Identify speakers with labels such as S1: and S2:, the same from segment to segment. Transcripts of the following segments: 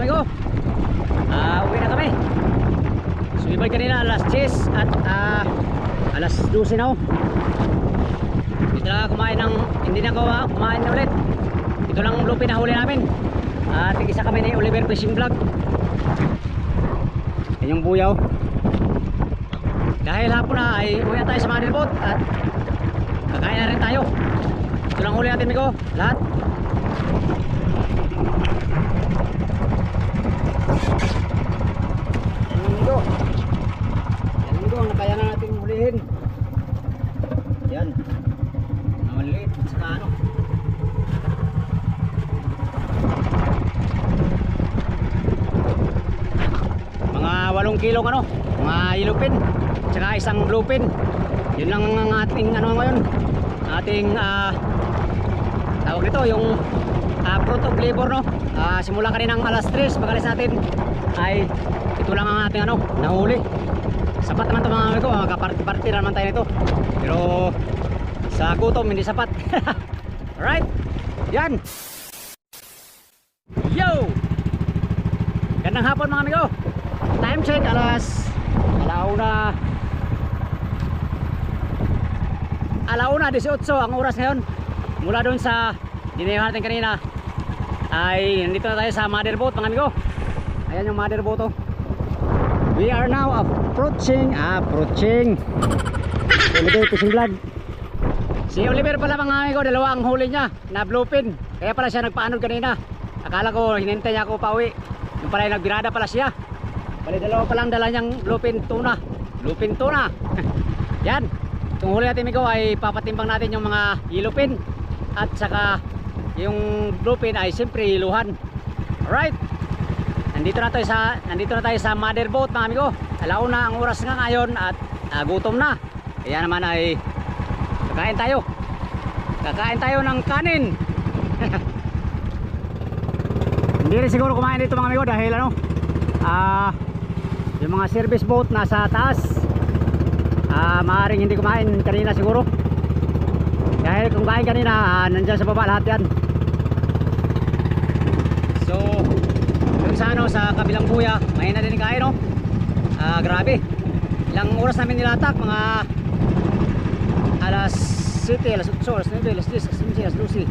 S1: mga amigo. Ah, uwi na kami. Sumibay kanina alas 10 at ah, alas 12 na oh. Dito na kumain ng, hindi na ko ah, kumain na ulit. Ito lang ang lupi na huli namin. At isa kami ni Oliver Fishing Vlog. Yan yung buyaw. Dahil hapon na ay uwi tayo sa Manil Boat at kakain na rin tayo. Ito lang huli natin, Miko. Lahat. Miko. Yan, Miko. Ang kaya na natin hulihin. Yan. Mga maliliit. Saka ano. Mga 8 kilo ano. Mga ilupin. Tsaka isang bluepin. Yun lang ang ating ano ngayon. Ating ah tawag nito yung uh, fruit of labor no. Ah, simula kaninang alas 3 pagalis natin ay ito lang ang ating ano nahuli. Sapat naman 'to mga amigo, magka-party-party na naman tayo nito. Pero sa gutom hindi sapat. Alright. Yan. Yo! Gandang hapon mga amigo. Time check alas alauna alauna 18 ang oras ngayon mula doon sa dinayahan natin kanina ay nandito na tayo sa mother boat mga amigo ayan yung mother boat oh. we are now approaching approaching Oliver Fishing Vlog si Oliver pala mga amigo dalawa ang huli niya na bluefin kaya pala siya nagpaanod kanina akala ko hinintay niya ako pauwi yung pala yung nagbirada pala siya Bali dalawa pa lang dala niyang bluefin tuna. Bluefin tuna. Yan. Itong huli natin Migo ay papatimbang natin yung mga yellowfin at saka yung bluefin ay siyempre hiluhan. Alright. Nandito na tayo sa nandito na tayo sa mother boat mga amigo. Alauna ang oras nga ngayon at ah, gutom na. Kaya naman ay kakain tayo. Kakain tayo ng kanin. Hindi rin siguro kumain dito mga amigo dahil ano ah yung mga service boat nasa taas ah maaaring hindi kumain kanina siguro dahil kung kain kanina ah, nandyan sa baba lahat yan so dun sa ano sa kabilang buya. May na din kain no? Ah grabe. Ilang oras namin nilatak? Mga alas 7 alas 8 alas 9 alas 10 alas 11 alas 12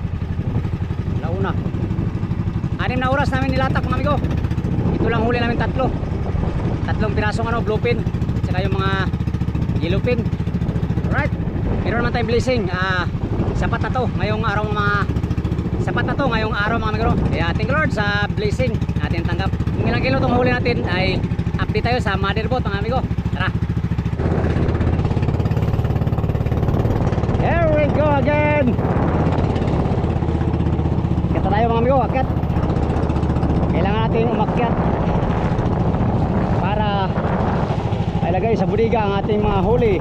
S1: launa. Anim na oras namin nilatak mga amigo. Ito lang huli namin tatlo. Tatlong pirasong ano bluefin saka yung mga yellowfin alright. Meron naman tayong blessing. Ah sapat na to ngayong araw mga sapat na to ngayong araw mga amigo kaya you Lord sa blessing natin tanggap. Kung ilang kilo itong huli natin ay update tayo sa mother boat mga amigo. Tara. Here we go again. Kata tayo mga amigo akat kailangan natin umakyat para ilagay sa budiga ang ating mga huli.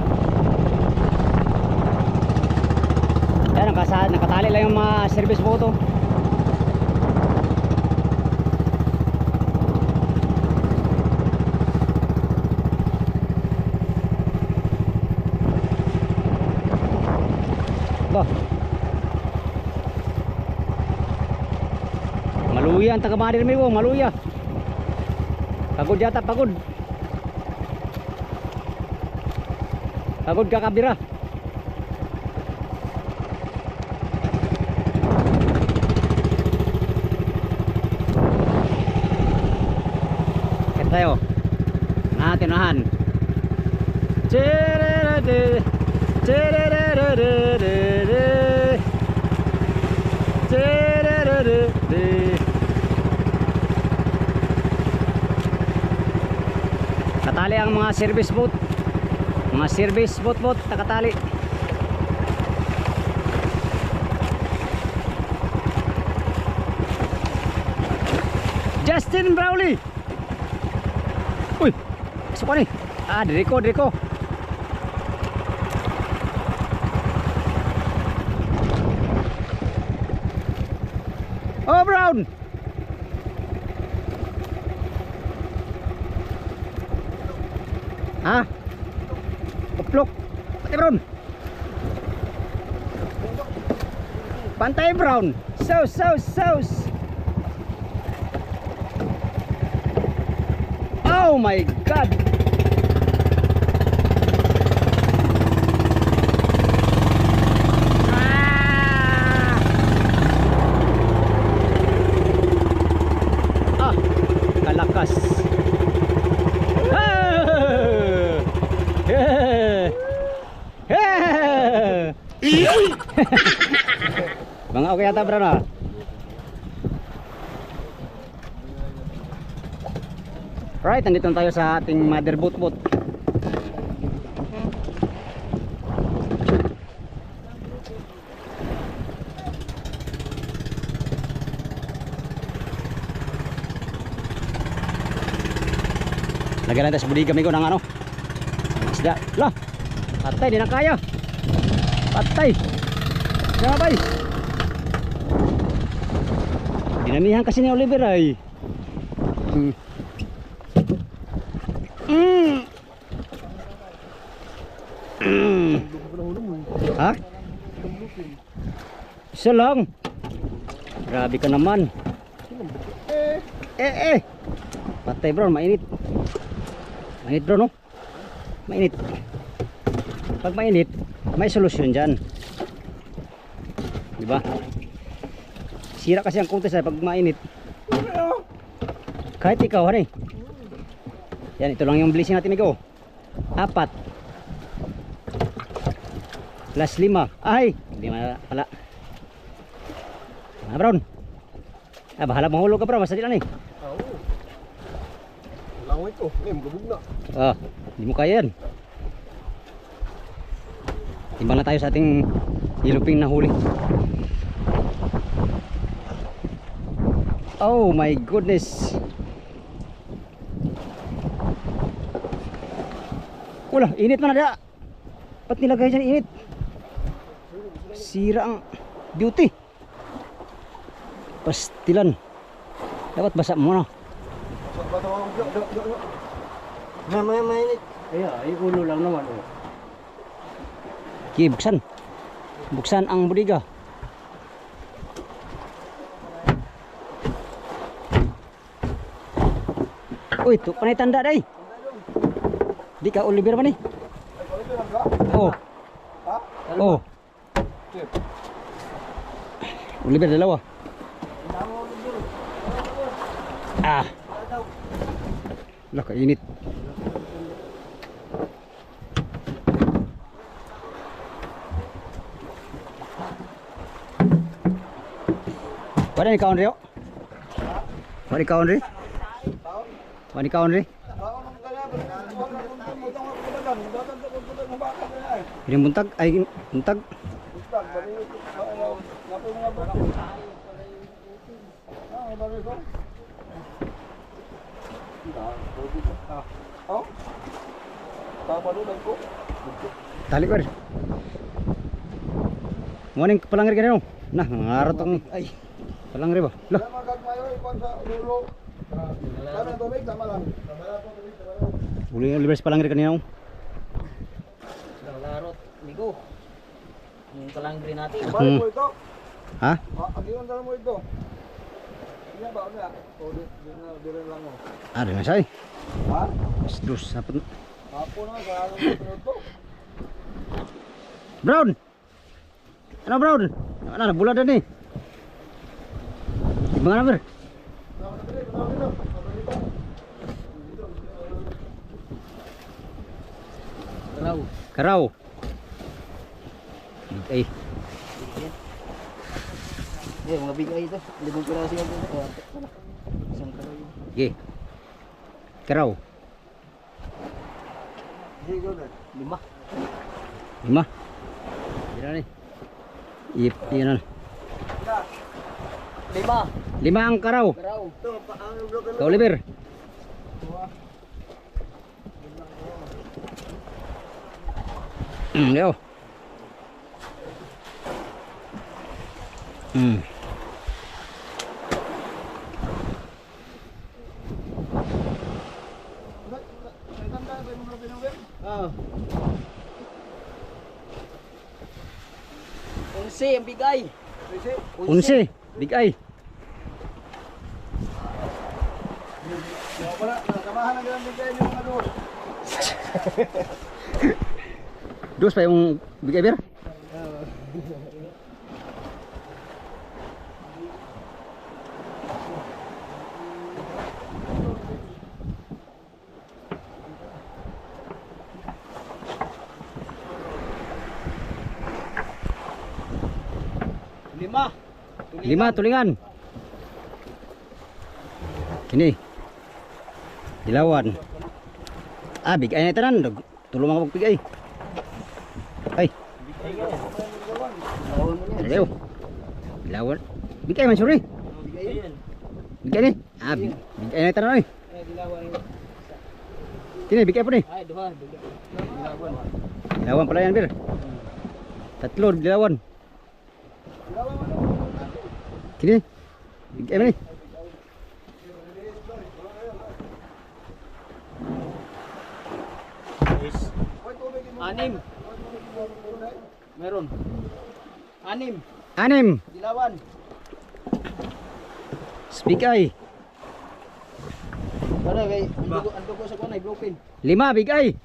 S1: Yan nakasa, nakatali lang yung mga service boat oh. ba maluya ang taga Marir mo maluya. Pagod yata pagod. Pagod ka kabira. Tayo. Natin nahan Tadadada, tadadadadadada, Katali ang mga service boat. Mga service boat boat nakatali. Justin Browley. Uy, pasok ka ni. Ah, diriko, diriko. Oh, Brown. Ha? Uplok. Pati brown. Pantay brown. Sauce, sauce, sauce. Oh my God. Mga okay yata bro na. Right, nandito na tayo sa ating mother boat boat. Lagyan natin sa budi kami ko ng ano. Isda. Lah. Patay, di na kaya. Patay. Gabay. Dinamihan kasi ni Oliver ay. Hmm. Mm. Mm. Ha? Isa lang. Grabe ka naman. Eh, eh. Patay bro, mainit. Mainit bro, no? Mainit. Pag mainit, may solusyon dyan. Ba? Sira kasi ang kuntis ay pag mainit. Kahit ikaw, hani. Yan, ito lang yung blessing natin, amigo. Apat. Plus lima. Ay, lima pala. Ah, Brown. Ah, bahala mahulog ka, bro. Basta di lang eh.
S2: Langoy ko. Eh, magabog na.
S1: Ah, hindi mo kaya yan. Timbang na tayo sa ating iluping na huli. Oh my goodness. Wala, init na na da. Ba't nilagay dyan init? Sira ang beauty. Pastilan. Dapat basa mo na.
S2: Mamaya mainit.
S1: Kaya, ay ulo lang naman oh. Okay, buksan. Buksan ang budiga. Uy, tu panay tanda day. Di ka Oliver man ni? Oh.
S2: Ha?
S1: Oh. Oliver dalawa. Ah. Lah kainit. Wala ni kaon rin Wala ni kaon rin Wala ni kaon rin Pining buntag ay buntag
S2: Oh?
S1: Tali ko rin Morning palangir ka rin Nah, nangarot ang ay palangir ba? Lah,
S2: Sana tubig, tama lang. Tama lang po tubig, tama lang.
S1: uli Oliver sa palangir kanina oh.
S3: Larot, Migo. Yung palangri natin.
S2: Balik
S1: Hmm.
S2: mo ito.
S1: Ha?
S2: Ah, agiwan na mo ito. Hindi ba ano ya? O, di na di rin lang mo.
S1: Ah, di na siya eh.
S2: Ha?
S1: Mas dos. Hapon.
S2: Apo na sa alam mo minuto.
S1: Brown! Ano Brown? Ano, na ni. Di mga number?
S3: Karaw.
S1: Karaw. Ay,
S3: Eh, mga bigay ito. Limang piraso yan. Isang karaw yun.
S1: okay. Karaw.
S3: Lima.
S1: Lima. Yan ni. Ip, yan na.
S3: Lima.
S1: Lima ang karaw.
S3: Karaw.
S2: Ito, pa ang
S1: yo. Hmm.
S3: Ah. Unsi ang bigay.
S1: Unsi. Big eye.
S2: Wala, nasamahan ng ganang bigay niyo mga doon.
S1: Dos pa yung bigay beer?
S3: Lima.
S1: Lima tulingan. Kini. Dilawan. Ah, bigay na tanan. Ako bigay. Ay. Ayaw. Dilawan. Bigay man suri.
S3: Bigay
S1: ni. Ah, big- bigay na
S3: dilawan yun.
S1: Kini bigay po ni.
S3: Ay, duha. Dilawan.
S1: Pala yan, bir. Tatlo dilawan. Kini. Bigay mo ni.
S3: Anim. Meron. Anim.
S1: Anim.
S3: Dilawan.
S1: Bigay.
S3: Wala, kay andugo, andugo sa kunay, broken.
S1: Lima bigay.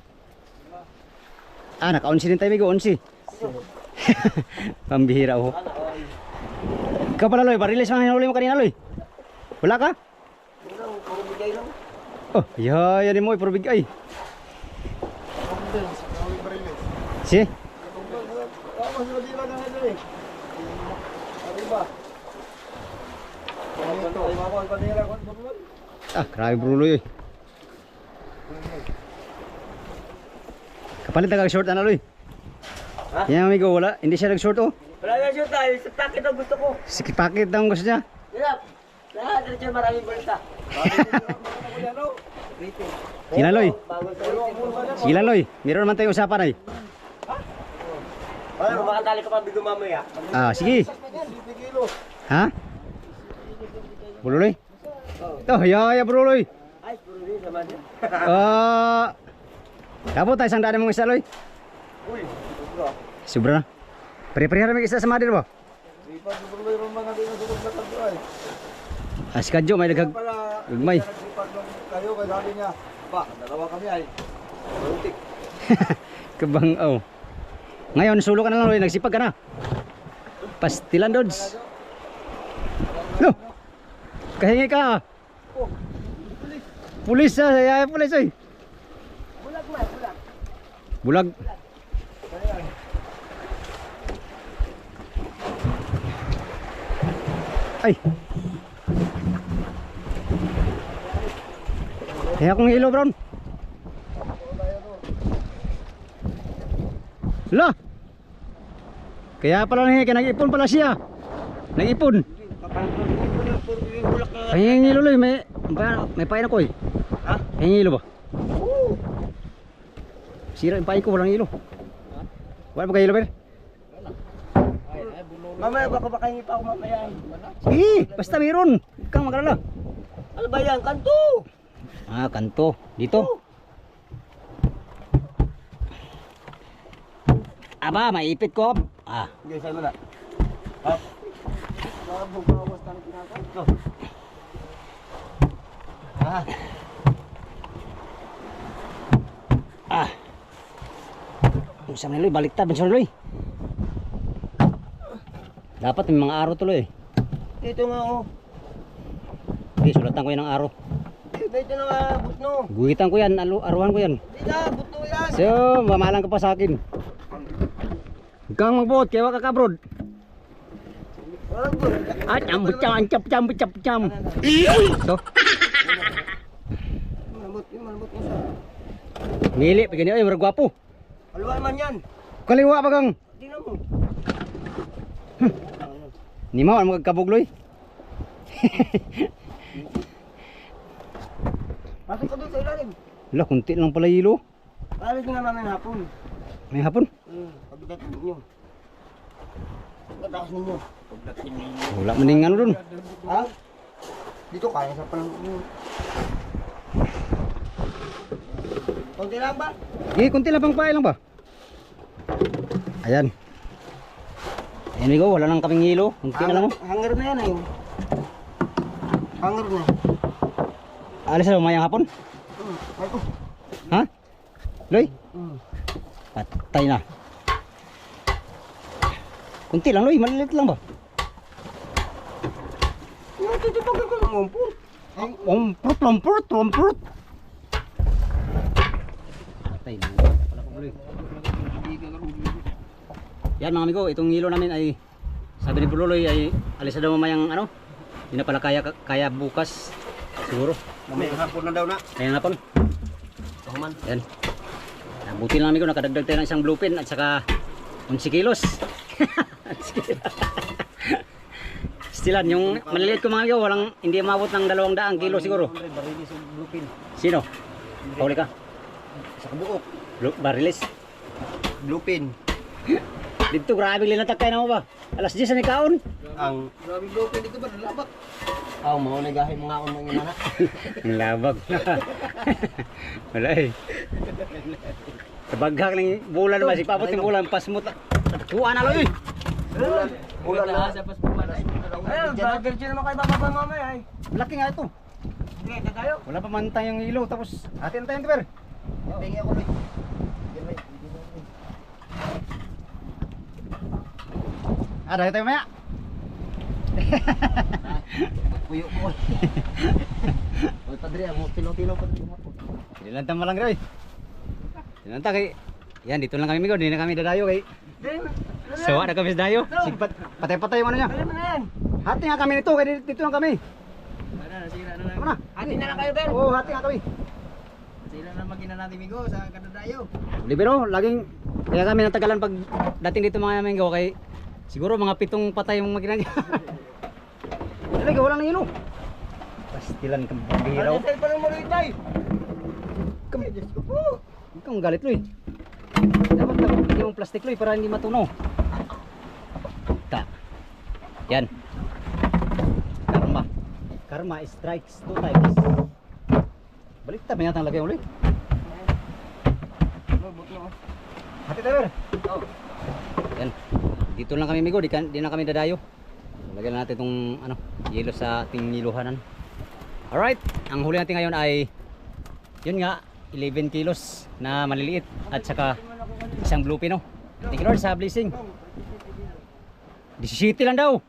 S1: Ah, naka-onsi din tayo, migo, onsi. Pambihira oh. Ikaw pala, Loy. Barilis mga hinuli mo kanina, Loy. Wala ka?
S3: Wala, puro bigay lang.
S1: Oh, yeah, yan mo, puro bigay. Si?
S2: Sila dila na ito eh. Arriba.
S1: Ah, grabe bro, Loy. Kapalit na short ano, Loy.
S3: Ha?
S1: Yan, amigo, wala. Hindi siya nag-short, oh.
S3: Wala na siya tayo. Sa takit ang gusto ko.
S1: Sikit-pakit ang gusto niya.
S3: Hirap. Lahat na siya maraming.
S1: Sige na, Loy. Lang, Loy. Meron naman tayong usapan, ay.
S3: Ay, makadali ka pa bigo mamaya.
S1: Ah, sige. Ha? Bro, Loy. Oh, yeah, yeah, bro, Loy.
S3: Ay, rin naman.
S1: Ah, Dapat tayo isang daan mong isa, Loy.
S3: Uy.
S1: Sobra. Pare-pareha na may isa sa madir ba?
S2: Ay.
S1: Ah, Kadyo, may.
S2: Para
S1: Gagmay.
S2: kayo kay sabi niya, "Pa, dalawa kami ay."
S1: Kabang, oh. Ngayon, sulo ka na lang, Loy. Nagsipag ka na. Pastilan, Dods. No. Kahingi ka. Pulis ah, saya pulis ay.
S3: Bulag man, bulag.
S1: Bulag. Ay. Kaya akong hilo, Brown. Hala. Kaya pala nang kaya nag-ipon pala siya. Nag-ipon. Ay, hilo loy, may may, pain ako eh.
S3: Ha?
S1: Ay, hilo ba? Sira yung pain ko, walang hilo. Wala ba kayo hilo, Ber?
S3: Mamaya baka makahingi pa ako mamaya.
S1: Sige, basta mayroon. Huwag kang magalala.
S3: Ano ba yan? Kanto!
S1: Ah, kanto. Dito. Aba, maipit ko. Ah,
S3: sa'yo mo na. Ha? Babawas ng kinakain. Ah,
S1: ah. Ang sa Loy, baliktad. Sa Loy. Dapat may mga araw tuloy.
S3: dito nga oh.
S1: Okay, sulatan ko yan ng araw.
S3: Dito na nga, butno.
S1: Guhitan ko yan, arawan ko yan.
S3: Dito na, butno yan.
S1: So, mamalang ka pa sa akin. Kang magbuot, kaya wag ka kabrod. Ah, chambut cham, cham, cham, cham, cham. So,
S3: Malambot, malambot mo sa.
S1: mili, pagani, ay, marag gwapo.
S3: Alwa naman yan.
S1: Kaliwa pa kang.
S3: Tingnan mo.
S1: Ni mo, ano magkabugloy?
S3: Pasok ka doon sa ilalim.
S1: Wala, kunti lang pala hilo.
S3: Paris nga namin hapon.
S1: May hapon.
S3: Hmm, pagdating ninyo. Pagdating ninyo. Pagdating ninyo.
S1: Wala man yung ano dun.
S3: Ha? Dito kaya sa palang ninyo. Kunti lang ba?
S1: Eh, kunti lang pang pae lang ba? Ayan. Ayan, Migo, wala lang kaming hilo. Kunti na lang mo.
S3: Hanger na yan eh. Hanger na.
S1: alis na mamayang hapon? Ha? Loy? Patay na. Kunti lang, Loy. Malilit lang ba?
S3: Natutupag ko ng umpun.
S1: Umpurut, umpurut, umpurut. Patay na. Wala pa, Loy. Yan mga amigo, itong hilo namin ay sabi ni Puloy ay alis na daw mamayang ano, hindi na pala kaya, kaya bukas siguro.
S3: Mamayang hapon na daw na.
S1: Kaya nga pon.
S3: Kahuman.
S1: Yan. Nabuti lang amigo, nakadagdag tayo ng isang blue pin at saka 11 kilos. 11 kilos. Stilan, yung maliliit ko mga amigo, walang, hindi umabot ng 200 kilo siguro.
S3: Barilis yung.
S1: Sino? Huli ka?
S3: Sa kabuok.
S1: Blue, barilis.
S3: Blue pin.
S1: Dito, grabe linatak kayo na mo ba? Alas 10 na ni kaon.
S3: Ang... Grabe blue pin dito ba? Nalabak. Aw, mga nagahin mga akong mga inana.
S1: Ang labag. Wala eh. Kabaghak ng bulan ba? Si papot ng bulan, pasmut. Kuha na lang eh.
S3: Ulan na. Sa pas buwan. Ayun, bagger siya naman kayo bababa mamaya ay.
S1: Laki nga ito.
S3: Sige, tayo.
S1: Wala pa man tayong ilaw tapos atin tayo tiber.
S3: Tingin ako rin.
S1: Ah, dahil tayo maya.
S3: Puyo mo. Oy, padre, amo tilo-tilo pa din ako.
S1: Sinilanta mo lang rin. Sinilanta kay... Yan, dito lang kami migo. Hindi na kami dadayo kay... Sawa na kami sa dayo. Sige, pat- patay-patay yung ano niya.
S3: Alam mo na yan.
S1: Hati nga kami nito. Kaya dito, lang kami.
S3: Ano, nasira na lang.
S1: Tama na.
S3: Hati na lang kayo, Ben.
S1: Oo, hati nga kami.
S3: Sila na magina natin migo sa kadadayo.
S1: Libero, laging... Kaya kami natagalan pag dating dito mga namin kay... Siguro mga pitong patay yung makina niya. Talaga, walang ilo. Pastilan kang biraw.
S3: Ano pa ng muluit tay?
S1: Kami, Diyos ko po. Huwag kang galit, Loy. Dapat dapat bigyan mong plastic, Loy, para hindi matunaw. Yan. Karma. Karma strikes two times. Balik ta, may natang lagay ulit. Hati tayo, Ber. Yan. Dito lang kami, Migo. Di, kan- di na kami dadayo. Lagyan na natin itong ano, yelo sa ating niluhanan. Alright. Ang huli natin ngayon ay yun nga 11 kilos na maliliit at saka isang blue pino thank you Lord sa blessing 17 lang daw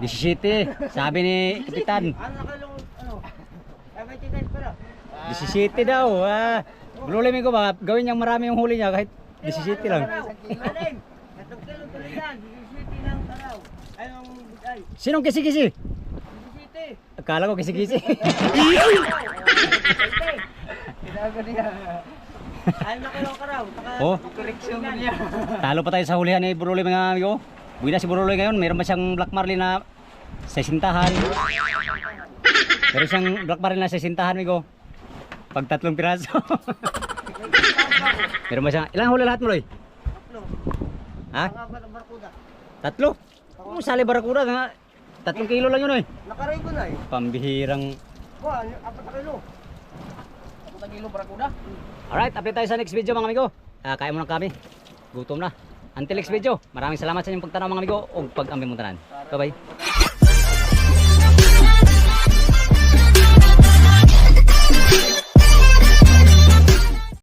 S1: 17 sabi ni kapitan
S3: Ano nakalong ano? Ay, may ticket pala.
S1: 17 daw ah Bululim ko ba gawin niyang marami yung huli niya kahit 17 lang
S3: ang ay.
S1: sinong kisi-kisi? Akala ko kisi-kisi
S3: Tinago niya. Ay, nakalong ka raw.
S1: Oh talo pa tayo sa hulihan ni Buruloy mga amigo buwi na si Buruloy ngayon meron ba siyang black marlin na sa sintahan meron siyang black marlin na sa sintahan amigo pag tatlong piraso meron ba siyang ilang huli lahat mo Loy?
S3: Tatlo.
S1: ha?
S3: Barkuda.
S1: tatlo? kung sali barakuda nga tatlong kilo lang yun eh
S3: Nakaray ko na eh.
S1: pambihirang
S3: Kuha, apat na kilo. Apat na kilo barkuda.
S1: alright update tayo sa next video mga amigo Ah, kaya mo na kami gutom na until next video maraming salamat sa inyong pagtanaw mga amigo o pag-ambi mong tanan. Bye bye